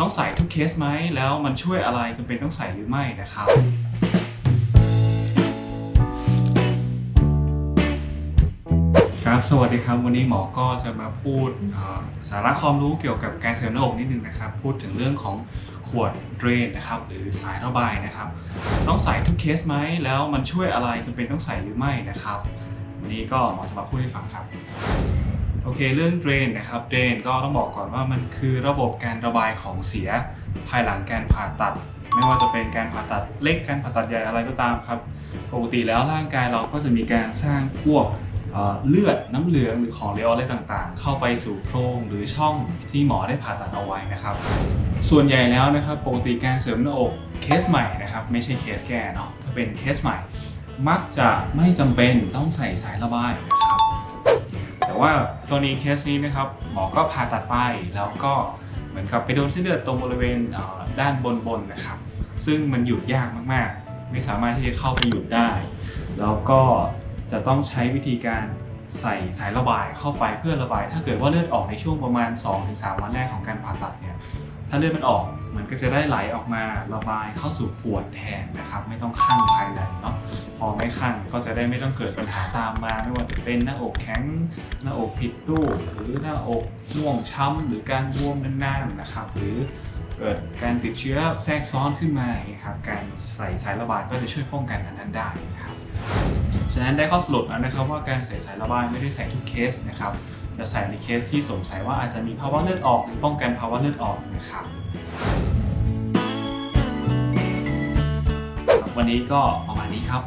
ต้องใส่ทุกเคสไหมแล้วมันช่วยอะไรจำเป็นต้องใส่หรือไม่นะครับครับสวัสดีครับ วันนี้หมอก็จะมาพูดสาระความรู้เกี่ยวกับการเสริมหน้าอกนิดนึงนะครับ พูดถึงเรื่องของขวดเดรนนะครับหรือสายระบายนะครับ ต้องใส่ทุกเคสไหมแล้วมันช่วยอะไรจำเป็นต้องใส่หรือไม่นะครับ วันนี้ก็หมอจะมาพูดให้ฟังครับ โอเคเรื่องเดรนนะครับเดรนก็ต้องบอกก่อนว่ามันคือระบบการระบายของเสีย ภายหลังการผ่าตัด ไม่ว่าจะเป็นการผ่าตัดเล็กการผ่าตัดใหญ่อะไรก็ตามครับปกติแล้วร่างกายเราก็จะมีการสร้างพวกเอ่อเลือดน้ำเหลืองหรือของเหลวอะไรต่างๆ เข้าไปสู่โพรงหรือช่องที่หมอได้ผ่าตัดเอาไว้นะครับ ส่วนใหญ่แล้วนะครับปกติการเสริมหน้าอกเคสใหม่นะครับไม่ใช่เคสแก้เนาะถ้าเป็นเคสใหม่ มักจะไม่จำเป็นต้องใส่สายระบาย นะครับแต่ว่ากรณีเคสนี้นะครับหมอก็ผ่าตัดไปแล้วก็เหมือนกับไปโดนเส้นเลือดตรงบริเวณด้านบนๆนะครับ ซึ่งมันหยุดยากมากๆ ไม่สามารถที่จะเข้าไปหยุดได้ แล้วก็จะต้องใช้วิธีการใส่สายระบายเข้าไปเพื่อระบาย ถ้าเกิดว่าเลือดออกในช่วงประมาณ 2-3 วันแรกของการผ่าตัดเนี่ยถ้าเลือดมันออกมันก็จะได้ไหลออกมาระบายเข้าสู่ขวดแทนนะครับ ไม่ต้องคั่งภายในเนาะ พอไม่คั่งก็จะได้ไม่ต้องเกิดปัญหาตามมา ไม่ว่าจะเป็นหน้าอกแข็ง หน้าอกผิดรูป หรือหน้าอกม่วงช้ำ หรือการบวมนานๆนะครับ หรือเกิดการติดเชื้อแทรกซ้อนขึ้นมาครับการใส่สายระบายก็จะช่วยป้องกันอันนั้นได้นะครับฉะนั้นได้ข้อสรุปแล้วนะครับว่าการใส่สายระบายไม่ได้ใส่ทุกเคสนะครับจะใส่ในเคสที่สงสัยว่าอาจจะมีภาวะเลือดออกหรือป้องกันภาวะเลือดออกนะครับ วันนี้ก็ประมาณนี้ครับ